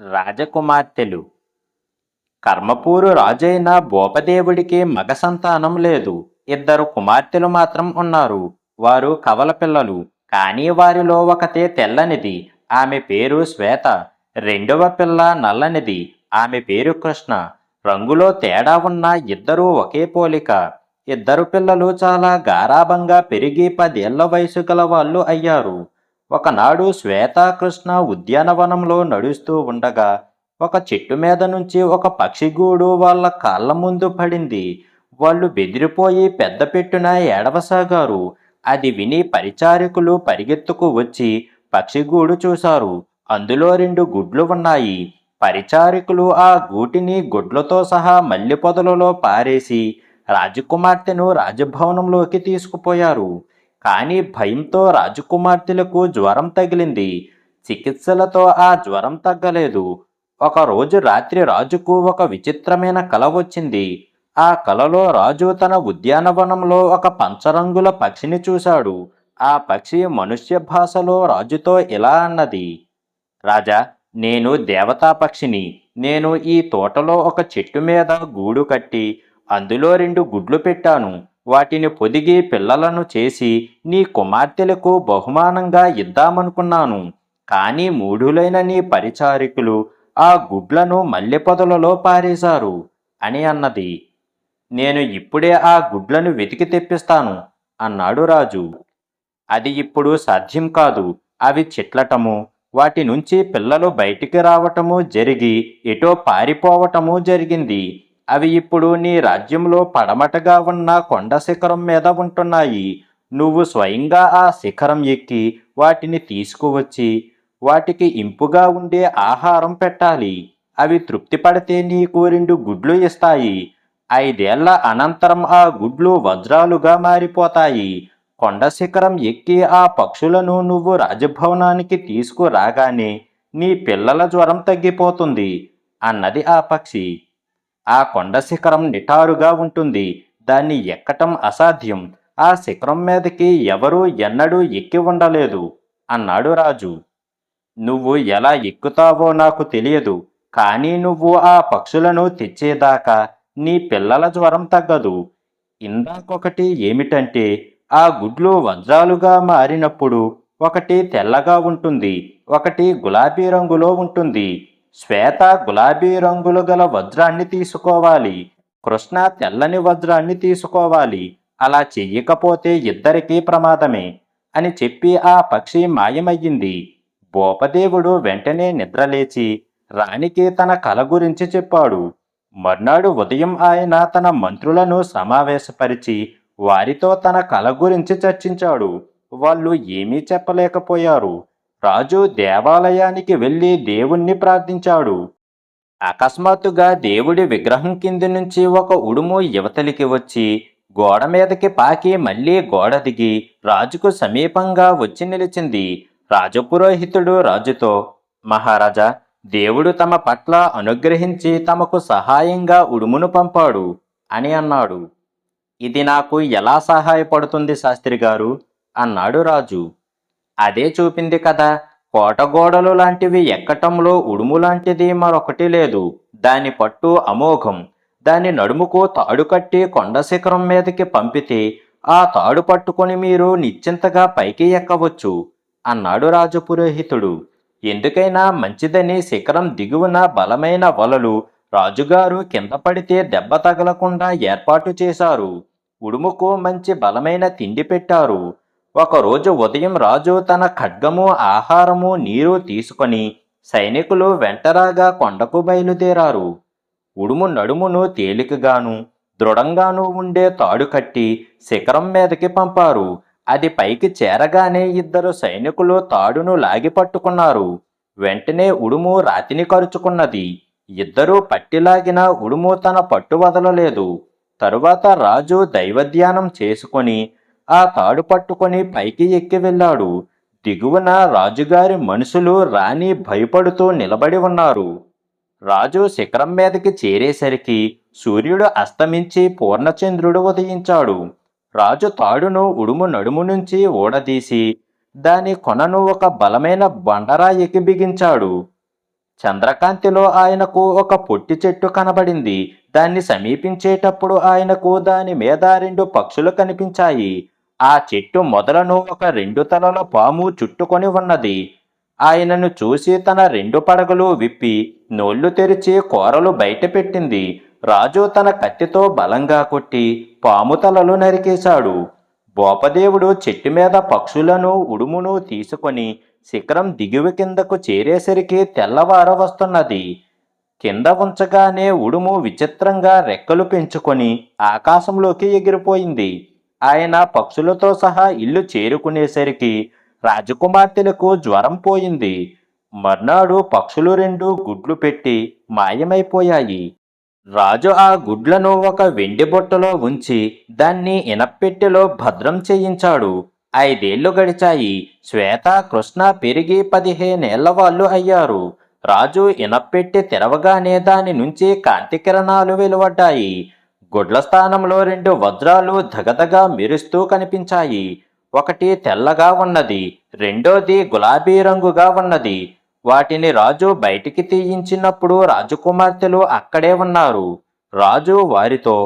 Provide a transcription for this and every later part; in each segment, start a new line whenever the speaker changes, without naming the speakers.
రాజకుమార్తెలు. కర్మపూరు రాజైన భూపదేవుడికి మగ సంతానం లేదు. ఇద్దరు కుమార్తెలు మాత్రం ఉన్నారు. వారు కవల పిల్లలు. కానీ వారిలో ఒకతే తెల్లనిది ఆమె పేరు శ్వేత. రెండవ పిల్ల నల్లనిది ఆమె పేరు కృష్ణ. రంగులో తేడా ఉన్న ఇద్దరూ ఒకే పోలిక. ఇద్దరు పిల్లలు చాలా గారాభంగా పెరిగి పదేళ్ళ వయసు గల వాళ్ళు అయ్యారు. ఒకనాడు శ్వేతాకృష్ణ ఉద్యానవనంలో నడుస్తూ ఉండగా ఒక చెట్టు మీద నుంచి ఒక పక్షిగూడు వాళ్ళ కాళ్ళ ముందు పడింది. వాళ్ళు బెదిరిపోయి పెద్ద పెట్టున ఏడవసాగారు. అది విని పరిచారికులు పరిగెత్తుకు వచ్చి పక్షిగూడు చూశారు. అందులో రెండు గుడ్లు ఉన్నాయి. పరిచారికులు ఆ గూటిని గుడ్లతో సహా మల్లెపొదలలో పారేసి రాజకుమార్తెను రాజభవనంలోకి తీసుకుపోయారు. కానీ భయంతో రాజకుమార్తెలకు జ్వరం తగిలింది. చికిత్సలతో ఆ జ్వరం తగ్గలేదు. ఒకరోజు రాత్రి రాజుకు ఒక విచిత్రమైన కల వచ్చింది. ఆ కలలో రాజు తన ఉద్యానవనంలో ఒక పంచరంగుల పక్షిని చూశాడు. ఆ పక్షి మనుష్య భాషలో రాజుతో ఇలా అన్నది? రాజా నేను దేవతా పక్షిని. నేను ఈ తోటలో ఒక చెట్టు మీద గూడు కట్టి అందులో రెండు గుడ్లు పెట్టాను. వాటిని పొదిగి పిల్లలను చేసి నీ కుమార్తెలకు బహుమానంగా ఇద్దామనుకున్నాను. కానీ మూఢులైన నీ పరిచారికులు ఆ గుడ్లను మల్లెపొదలలో పారేశారు అని అన్నది. నేను ఇప్పుడే ఆ గుడ్లను వెతికి తెప్పిస్తాను అన్నాడు రాజు. అది ఇప్పుడు సాధ్యం కాదు. అవి చిట్లటము. వాటి నుంచి పిల్లలు బయటికి రావటము జరిగి ఎటో పారిపోవటము జరిగింది. అవి ఇప్పుడు నీ రాజ్యంలో పడమటగా ఉన్న కొండ శిఖరం మీద ఉంటున్నాయి. నువ్వు స్వయంగా ఆ శిఖరం ఎక్కి వాటిని తీసుకువచ్చి వాటికి ఇంపుగా ఉండే ఆహారం పెట్టాలి. అవి తృప్తి పడితే నీకు రెండు గుడ్లు ఇస్తాయి. ఐదేళ్ళ అనంతరం ఆ గుడ్లు వజ్రాలుగా మారిపోతాయి. కొండ శిఖరం ఎక్కి ఆ పక్షులను నువ్వు రాజభవనానికి తీసుకురాగానే నీ పిల్లల జ్వరం తగ్గిపోతుంది అన్నది ఆ పక్షి. ఆ కొండ శిఖరం నిటారుగా ఉంటుంది. దాన్ని ఎక్కటం అసాధ్యం. ఆ శిఖరం మీదకి ఎవరూ ఎన్నడూ ఎక్కి ఉండలేదు అన్నాడు రాజు. నువ్వు ఎలా ఎక్కుతావో నాకు తెలియదు. కానీ నువ్వు ఆ పక్షులను తెచ్చేదాకా నీ పిల్లల జ్వరం తగ్గదు. ఇందాకొకటి ఏమిటంటే ఆ గుడ్లు వజ్రాలుగా మారినప్పుడు ఒకటి తెల్లగా ఉంటుంది ఒకటి గులాబీ రంగులో ఉంటుంది. శ్వేత గులాబీ రంగులు గల వజ్రాన్ని తీసుకోవాలి. కృష్ణ తెల్లని వజ్రాన్ని తీసుకోవాలి. అలా చెయ్యకపోతే ఇద్దరికీ ప్రమాదమే అని చెప్పి ఆ పక్షి మాయమయ్యింది. భూపదేవుడు వెంటనే నిద్రలేచి రాణికి తన కల గురించి చెప్పాడు. మర్నాడు ఉదయం ఆయన తన మంత్రులను సమావేశపరిచి వారితో తన కల గురించి చర్చించాడు. వాళ్ళు ఏమీ చెప్పలేకపోయారు. రాజు దేవాలయానికి వెళ్ళి దేవుణ్ణి ప్రార్థించాడు. అకస్మాత్తుగా దేవుడి విగ్రహం కింది నుంచి ఒక ఉడుము యువతలికి వచ్చి గోడ మీదకి పాకి మళ్ళీ గోడ దిగి రాజుకు సమీపంగా వచ్చి నిలిచింది. రాజపురోహితుడు రాజుతో మహారాజా దేవుడు తమ పట్ల అనుగ్రహించి తమకు సహాయంగా ఉడుమును పంపాడు అని అన్నాడు. ఇది నాకు ఎలా సహాయపడుతుంది శాస్త్రి గారు? అన్నాడు రాజు. అదే చూపింది కదా. కోటగోడలు లాంటివి ఎక్కటంలో ఉడుము లాంటిది మరొకటి లేదు. దాని పట్టు అమోఘం. దాని నడుముకు తాడు కట్టి కొండ శిఖరం మీదకి పంపితే ఆ తాడు పట్టుకొని మీరు నిశ్చింతగా పైకి ఎక్కవచ్చు అన్నాడు రాజపురోహితుడు ఎందుకైనా మంచిదని శిఖరం దిగువన బలమైన వలలు రాజుగారు కింద పడితే దెబ్బ తగలకుండా ఏర్పాటు చేశారు. ఉడుముకు మంచి బలమైన తిండి పెట్టారు. ఒకరోజు ఉదయం రాజు తన ఖడ్గము ఆహారము నీరు తీసుకొని సైనికులు వెంటరాగా కొండకు బయలుదేరారు. ఉడుము నడుమును తేలికగాను దృఢంగాను ఉండే తాడు కట్టి శిఖరం మీదకి పంపారు. అది పైకి చేరగానే ఇద్దరు సైనికులు తాడును లాగి పట్టుకున్నారు. వెంటనే ఉడుము రాతిని కరుచుకున్నది. ఇద్దరూ పట్టిలాగిన ఉడుము తన పట్టు వదలలేదు. తరువాత రాజు దైవధ్యానం చేసుకొని ఆ తాడు పట్టుకొని పైకి ఎక్కి వెళ్ళాడు. దిగువన రాజుగారి మనుషులు రాణి భయపడుతూ నిలబడి ఉన్నారు. రాజు శిఖరం మీదకి చేరేసరికి సూర్యుడు అస్తమించి పూర్ణచంద్రుడు ఉదయించాడు. రాజు తాడును ఉడుము నడుము నుంచి ఊడదీసి దాని కొనను ఒక బలమైన బండరాయికి బిగించాడు. చంద్రకాంతిలో ఆయనకు ఒక పొట్టి చెట్టు కనబడింది. దాన్ని సమీపించేటప్పుడు ఆయనకు దాని మీద రెండు పక్షులు కనిపించాయి. ఆ చెట్టు మొదలను ఒక రెండు తలల పాము చుట్టుకొని ఉన్నది. ఆయనను చూసి తన రెండు పడగలు విప్పి నోళ్ళు తెరిచి కూరలు బయట పెట్టింది. రాజు తన కత్తితో బలంగా కొట్టి పాము తలలు నరికేశాడు. బోపదేవుడు చెట్టు మీద పక్షులను ఉడుమును తీసుకొని శిఖరం దిగువ కిందకు చేరేసరికి తెల్లవార వస్తున్నది. కింద ఉంచగానే ఉడుము విచిత్రంగా రెక్కలు పెంచుకొని ఆకాశంలోకి ఎగిరిపోయింది. ఆయన పక్షులతో సహా ఇల్లు చేరుకునేసరికి రాజకుమార్తెలకు జ్వరం పోయింది. మర్నాడు పక్షులు రెండు గుడ్లు పెట్టి మాయమైపోయాయి. రాజు ఆ గుడ్లను ఒక వెండి బుట్టలో ఉంచి దాన్ని ఇనప్పెట్టెలో భద్రం చేయించాడు. ఐదేళ్ళు గడిచాయి. శ్వేత కృష్ణ పెరిగి పదిహేనేళ్ళ వాళ్ళు అయ్యారు. రాజు ఇనప్పెట్టి తెరవగానే దాని నుంచి కాంతికిరణాలు వెలువడ్డాయి. గుడ్ల స్థానంలో రెండు వజ్రాలు ధగధగా మెరుస్తూ కనిపించాయి. ఒకటి తెల్లగా ఉన్నది రెండోది గులాబీ రంగుగా ఉన్నది. వాటిని రాజు బయటికి తీయించినప్పుడు రాజకుమార్తెలు అక్కడే ఉన్నారు. రాజు వారితో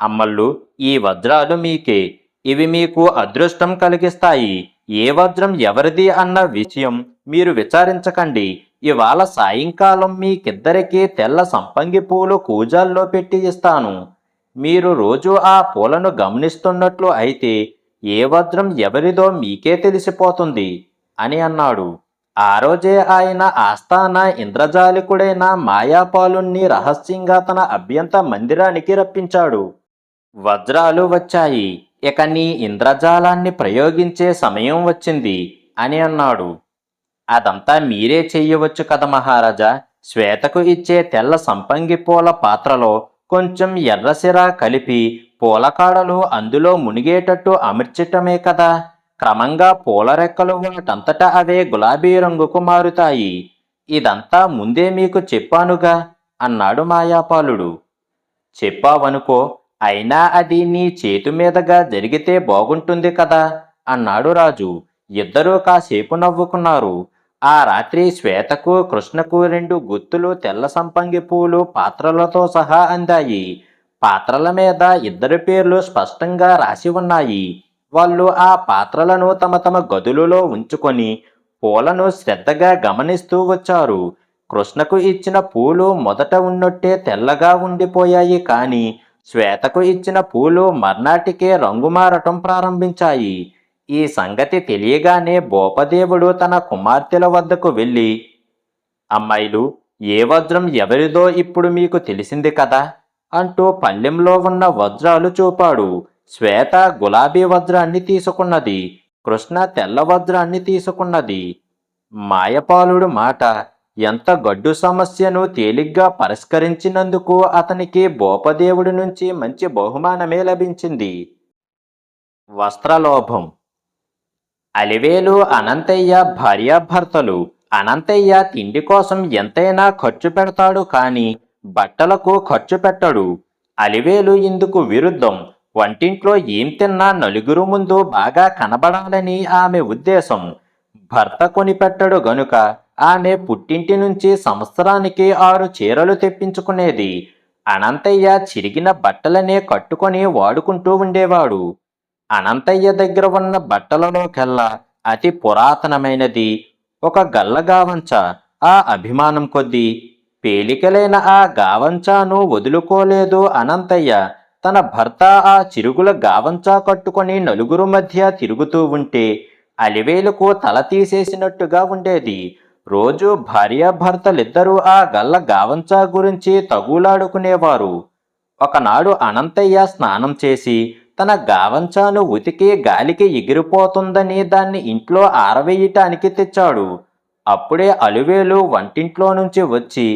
అమ్మళ్ళు ఈ వజ్రాలు మీకే. ఇవి మీకు అదృష్టం కలిగిస్తాయి. ఏ వజ్రం ఎవరిది అన్న విషయం మీరు విచారించకండి. ఇవాళ సాయంకాలం మీకిద్దరికీ తెల్ల సంపంగి పూలు కూజాల్లో పెట్టి ఇస్తాను. మీరు రోజు ఆ పూలను గమనిస్తున్నట్లు అయితే ఏ వజ్రం ఎవరిదో మీకే తెలిసిపోతుంది అని అన్నాడు. ఆ రోజే ఆయన ఆస్థాన ఇంద్రజాలికుడైన మాయాపాలుణ్ణి రహస్యంగా తన అభ్యంత మందిరానికి రప్పించాడు. వజ్రాలు వచ్చాయి. ఇక నీ ఇంద్రజాలాన్ని ప్రయోగించే సమయం వచ్చింది అని అన్నాడు. అదంతా మీరే చెయ్యవచ్చు కదా మహారాజా. శ్వేతకు ఇచ్చే తెల్ల సంపంగి పూల పాత్రలో కొంచెం ఎర్రసిర కలిపి పూలకాడలు అందులో మునిగేటట్టు అమర్చటమే కదా. క్రమంగా పూల రెక్కలు వాటంతటా అవే గులాబీ రంగుకు మారుతాయి. ఇదంతా ముందే మీకు చెప్పానుగా అన్నాడు మాయాపాలుడు. చెప్పావనుకో అయినా అది నీ చేతి మీదుగా జరిగితే బాగుంటుంది కదా అన్నాడు రాజు. ఇద్దరూ కాసేపు నవ్వుకున్నారు. ఆ రాత్రి శ్వేతకు కృష్ణకు రెండు గుత్తులు తెల్ల సంపంగి పూలు పాత్రలతో సహా అందాయి. పాత్రల మీద ఇద్దరి పేర్లు స్పష్టంగా రాసి ఉన్నాయి. వాళ్ళు ఆ పాత్రలను తమ తమ గదులలో ఉంచుకొని పూలను శ్రద్ధగా గమనిస్తూ వచ్చారు. కృష్ణకు ఇచ్చిన పూలు మొదట ఉన్నట్టే తెల్లగా ఉండిపోయాయి కానీ శ్వేతకు ఇచ్చిన పూలు మర్నాటికే రంగు మారటం ప్రారంభించాయి. ఈ సంగతి తెలియగానే భూపదేవుడు తన కుమార్తెల వద్దకు వెళ్ళి అమ్మాయిలు ఏ వజ్రం ఎవరిదో ఇప్పుడు మీకు తెలిసింది కదా అంటూ పల్లెంలో ఉన్న వజ్రాలు చూపాడు. శ్వేత గులాబీ వజ్రాన్ని తీసుకున్నది కృష్ణ తెల్ల వజ్రాన్ని తీసుకున్నది. మాయపాలుడు మాట ఎంత గడ్డు సమస్యను తేలిగ్గా పరిష్కరించినందుకు అతనికి భూపదేవుడి నుంచి మంచి బహుమానమే లభించింది. వస్త్రలోభం అలివేలు అనంతయ్య భార్యాభర్తలు అనంతయ్య తిండి కోసం ఎంతైనా ఖర్చు పెడతాడు కానీ బట్టలకు ఖర్చు పెట్టడు. అలివేలు ఇందుకు విరుద్ధం. వంటింట్లో ఏం తిన్నా నలుగురు ముందు బాగా కనబడాలని ఆమె ఉద్దేశం. భర్త కొనిపెట్టడు గనుక ఆమె పుట్టింటి నుంచి సంవత్సరానికి ఆరు చీరలు తెప్పించుకునేది. అనంతయ్య చిరిగిన బట్టలనే కట్టుకొని వాడుకుంటూ ఉండేవాడు. అనంతయ్య దగ్గర ఉన్న బట్టలలోకెల్లా అతి పురాతనమైనది. ఒక గల్లగావంచ ఆ అభిమానం కొద్దీ పేలికలైన ఆ గావంచాను వదులుకోలేదు అనంతయ్య. తన భర్త ఆ చిరుగుల గావంచా కట్టుకొని నలుగురు మధ్య తిరుగుతూ ఉంటే అలివేలుకు తల తీసేసినట్టుగా ఉండేది. రోజు భార్యాభర్తలిద్దరూ ఆ గల్ల గావంచా గురించి తగులాడుకునేవారు. ఒకనాడు అనంతయ్య స్నానం చేసి తన గావంచాను ఉతికి గాలికి ఎగిరిపోతుందని దాన్ని ఇంట్లో ఆరవేయటానికి తెచ్చాడు. అప్పుడే అలువేలు వంటింట్లో నుంచి వచ్చి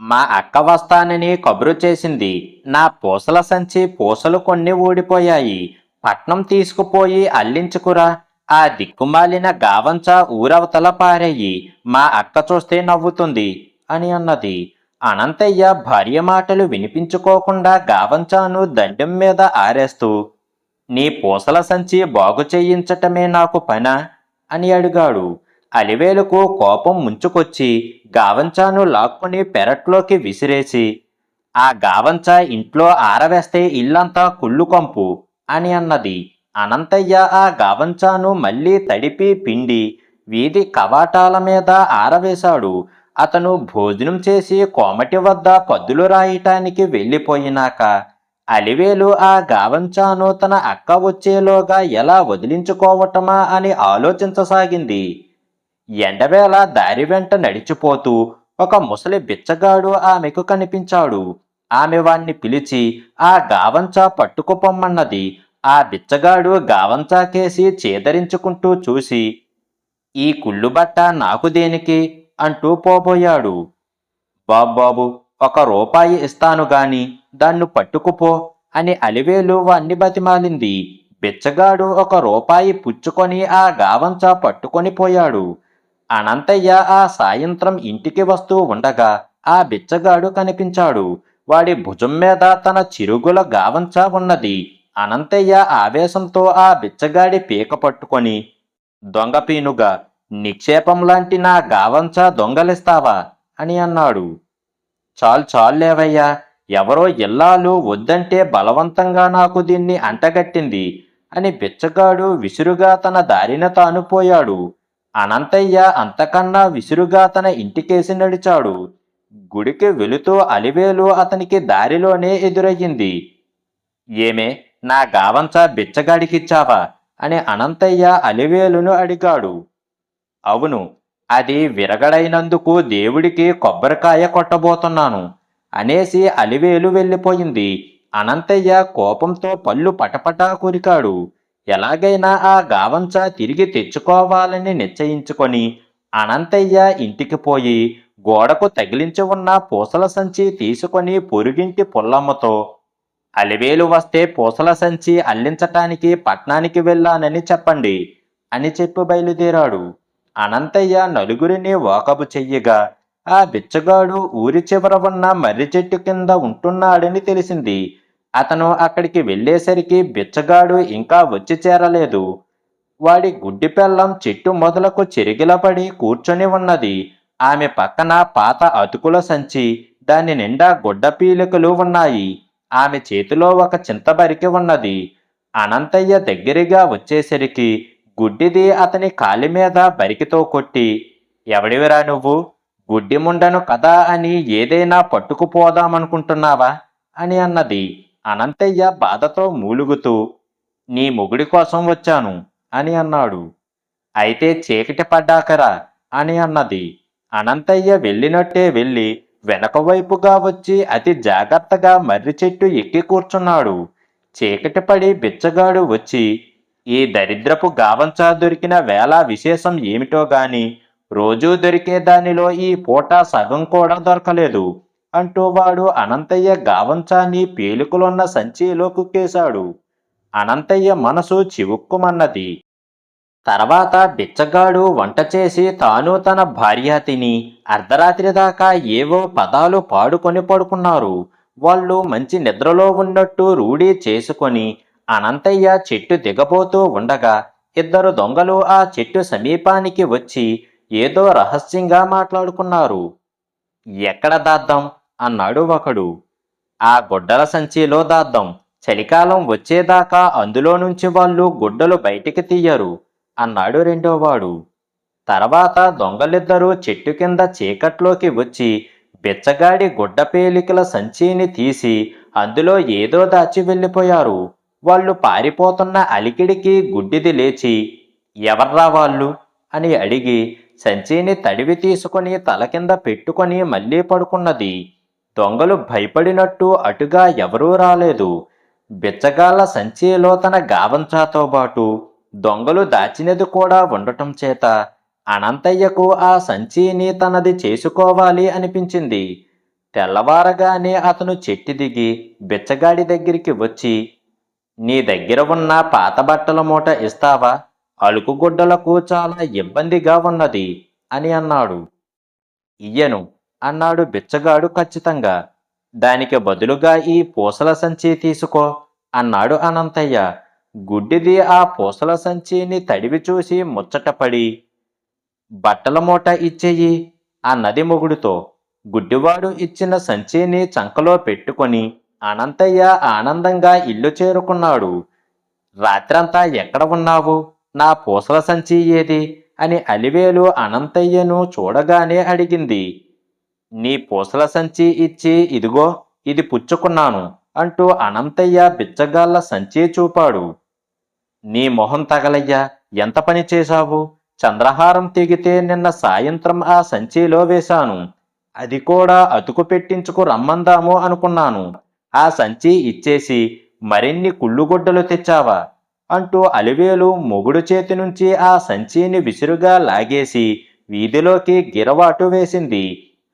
మా అక్క వస్తానని కబురు చేసింది. నా పూసల సంచి పూసలు కొన్ని ఊడిపోయాయి. పట్నం తీసుకుపోయి అల్లించుకురా. ఆ దిక్కుమాలిన గావంచా ఊరవతల పారేయి. మా అక్క చూస్తే నవ్వుతుంది అని అన్నది. అనంతయ్య భార్య మాటలు వినిపించుకోకుండా గావంచాను దండెం మీద ఆరేస్తూ నీ పూసల సంచి బాగు చేయించటమే నాకు పనా అని అడిగాడు. అలివేలుకు కోపం ముంచుకొచ్చి గావంచాను లాక్కుని పెరట్లోకి విసిరేసి ఆ గావంచా ఇంట్లో ఆరవేస్తే ఇల్లంతా కుళ్ళు కంపు అని అన్నది. అనంతయ్య ఆ గావంచాను మళ్ళీ తడిపి పిండి వీధి కవాటాల మీద ఆరవేశాడు. అతను భోజనం చేసి కోమటి వద్ద పద్దులు రాయటానికి వెళ్ళిపోయినాక అలివేలు ఆ గావంచాను తన అక్క వచ్చేలోగా ఎలా వదిలించుకోవటమా అని ఆలోచించసాగింది. ఎండవేళ దారి వెంట నడిచిపోతూ ఒక ముసలి బిచ్చగాడు ఆమెకు కనిపించాడు. ఆమె వాణ్ణి పిలిచి ఆ గావంచా పట్టుకుపొమ్మన్నది ఆ బిచ్చగాడు గావంచాకేసి చేదరించుకుంటూ చూసి ఈ కుళ్ళుబట్ట నాకు దేనికి? అంటూ పోబోయాడు. బాబ్బాబు ఒక రూపాయి ఇస్తాను గాని దాన్ని పట్టుకుపో అని అలివేలు వాణ్ణి బతిమాలింది. బిచ్చగాడు ఒక రూపాయి పుచ్చుకొని ఆ గావంచా పట్టుకొని పోయాడు. అనంతయ్య ఆ సాయంత్రం ఇంటికి వస్తూ ఉండగా ఆ బిచ్చగాడు కనిపించాడు. వాడి భుజం మీద తన చిరుగుల గావంచా ఉన్నది. అనంతయ్య ఆవేశంతో ఆ బిచ్చగాడి పీక పట్టుకొని దొంగ నిక్షేపం లాంటి నా గావంచా దొంగలిస్తావా? అని అన్నాడు. చాలు చాలేవయ్యా ఎవరో ఇల్లాలు వద్దంటే బలవంతంగా నాకు దీన్ని అంటగట్టింది అని బిచ్చగాడు విసురుగా తన దారిన తాను పోయాడు. అనంతయ్య అంతకన్నా విసురుగా తన ఇంటికేసి నడిచాడు. గుడికి వెళుతూ అలివేలు అతనికి దారిలోనే ఎదురయ్యింది. ఏమే నా గావంచా బిచ్చగాడికిచ్చావా? అని అనంతయ్య అలివేలును అడిగాడు. అవును అది విరగడైనందుకు దేవుడికి కొబ్బరికాయ కొట్టబోతున్నాను. అనేసి అలివేలు వెళ్ళిపోయింది. అనంతయ్య కోపంతో పళ్ళు పటపటా కొరికాడు. ఎలాగైనా ఆ గావంచా తిరిగి తెచ్చుకోవాలని నిశ్చయించుకొని అనంతయ్య ఇంటికి పోయి గోడకు తగిలించి ఉన్న పూసల సంచి తీసుకొని పొరుగింటి పుల్లమ్మతో అలివేలు వస్తే పూసల సంచి అల్లించటానికి పట్నానికి వెళ్ళానని చెప్పండి అని చెప్పి బయలుదేరాడు. అనంతయ్య నలుగురిని వాకబు చెయ్యగా ఆ బిచ్చగాడు ఊరి చివర ఉన్న మర్రి చెట్టు కింద ఉంటున్నాడని తెలిసింది. అతను అక్కడికి వెళ్ళేసరికి బిచ్చగాడు ఇంకా వచ్చి చేరలేదు. వాడి గుడ్డి పెళ్ళం చెట్టు మొదలకు చెరిగిలపడి కూర్చొని ఉన్నది. ఆమె పక్కన పాత అతుకుల సంచి దాని నిండా గుడ్డ పీలికలు ఉన్నాయి. ఆమె చేతిలో ఒక చింతబరికి ఉన్నది. అనంతయ్య దగ్గరగా వచ్చేసరికి గుడ్డిది అతని కాలి మీద బరికితో కొట్టి ఎవడివిరా నువ్వు? గుడ్డి ముండను కదా అని ఏదైనా పట్టుకుపోదామనుకుంటున్నావా? అని అన్నది. అనంతయ్య బాధతో మూలుగుతూ నీ మొగుడి కోసం వచ్చాను అని అన్నాడు. అయితే చీకటి పడ్డాకరా అని అన్నది. అనంతయ్య వెళ్ళినట్టే వెళ్ళి వెనకవైపుగా వచ్చి అతి జాగ్రత్తగా మర్రి చెట్టు ఎక్కి కూర్చున్నాడు. చీకటి పడి బిచ్చగాడు వచ్చి ఈ దరిద్రపు గావంచా దొరికిన వేళ విశేషం ఏమిటో గాని రోజూ దొరికే దానిలో ఈ పూట సగం కూడా దొరకలేదు అంటూ వాడు అనంతయ్య గావంచాని పేలుకులున్న సంచిలో కుక్కేశాడు. అనంతయ్య మనసు చివుక్కుమన్నది. తర్వాత బిచ్చగాడు వంట చేసి తాను తన భార్య తిని అర్ధరాత్రి దాకా ఏవో పదాలు పాడుకొని పడుకున్నారు. వాళ్ళు మంచి నిద్రలో ఉన్నట్టు రూఢీ చేసుకొని అనంతయ్య చెట్టు దిగబోతూ ఉండగా ఇద్దరు దొంగలు ఆ చెట్టు సమీపానికి వచ్చి ఏదో రహస్యంగా మాట్లాడుకున్నారు. ఎక్కడ దాద్దాం? అన్నాడు ఒకడు. ఆ గుడ్డల సంచిలో దాద్దాం. చలికాలం వచ్చేదాకా అందులో నుంచి వాళ్ళు గుడ్డలు బయటికి తీయరు అన్నాడు రెండోవాడు తర్వాత దొంగలిద్దరూ చెట్టు కింద చీకట్లోకి వచ్చి బిచ్చగాడి గుడ్డ పేలికల సంచిని తీసి అందులో ఏదో దాచి వెళ్ళిపోయారు. వాళ్ళు పారిపోతున్న అలికిడికి గుడ్డిది లేచి ఎవర్రా వాళ్ళు? అని అడిగి సంచిని తడివి తీసుకొని తల కింద పెట్టుకొని మళ్ళీ పడుకున్నది. దొంగలు భయపడినట్టు అటుగా ఎవరూ రాలేదు. బిచ్చగాళ్ళ సంచిలో తన గావంచాతో పాటు దొంగలు దాచినది కూడా ఉండటం చేత అనంతయ్యకు ఆ సంచిని తనది చేసుకోవాలి అనిపించింది. తెల్లవారగానే అతను చెట్టు దిగి బిచ్చగాడి దగ్గరికి వచ్చి నీ దగ్గర ఉన్న పాత బట్టల మూట ఇస్తావా? అలుకుగుడ్డలకు చాలా ఇబ్బందిగా ఉన్నది అని అన్నాడు. ఇయ్యను అన్నాడు బిచ్చగాడు ఖచ్చితంగా. దానికి బదులుగా ఈ పూసల సంచి తీసుకో అన్నాడు అనంతయ్య. గుడ్డిది ఆ పూసల సంచిని తడివి చూసి ముచ్చటపడి. బట్టల మూట ఇచ్చేయి అన్నది మొగుడుతో. గుడ్డివాడు ఇచ్చిన సంచిని చంకలో పెట్టుకొని అనంతయ్య ఆనందంగా ఇల్లు చేరుకున్నాడు. రాత్రంతా ఎక్కడ ఉన్నావు? నా పూసల సంచి ఏది? అని అలివేలు అనంతయ్యను చూడగానే అడిగింది. నీ పూసల సంచి ఇచ్చి ఇదిగో ఇది పుచ్చుకున్నాను అంటూ అనంతయ్య బిచ్చగాళ్ళ సంచి చూపాడు. నీ మొహం తగలయ్యా ఎంత పని చేశావు? చంద్రహారం తెగితే నిన్న సాయంత్రం ఆ సంచిలో వేశాను. అది కూడా అతుకు పెట్టించుకు రమ్మందాము అనుకున్నాను. ఆ సంచి ఇచ్చేసి మరిన్ని కుళ్ళుగుడ్డలు తెచ్చావా? అంటూ అలివేలు మొగుడు చేతి నుంచి ఆ సంచిని విసురుగా లాగేసి వీధిలోకి గిరవాటు వేసింది.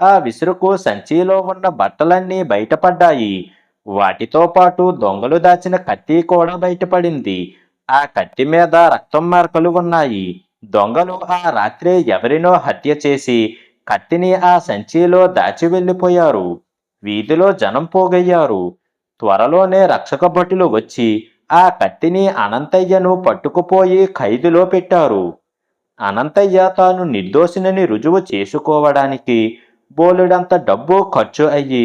ఆ విసురుకు సంచిలో ఉన్న బట్టలన్నీ బయటపడ్డాయి. వాటితో పాటు దొంగలు దాచిన కత్తి కూడా బయటపడింది. ఆ కత్తి మీద రక్తం మార్కలు ఉన్నాయి. దొంగలు ఆ రాత్రి ఎవరినో హత్య చేసి కత్తిని ఆ సంచిలో దాచి వెళ్ళిపోయారు. వీధిలో జనం పోగయ్యారు. త్వరలోనే రక్షక భటులు వచ్చి ఆ కత్తిని అనంతయ్యను పట్టుకుపోయి ఖైదులో పెట్టారు. అనంతయ్య తాను నిర్దోషినని రుజువు చేసుకోవడానికి బోలెడంత డబ్బు ఖర్చు అయ్యి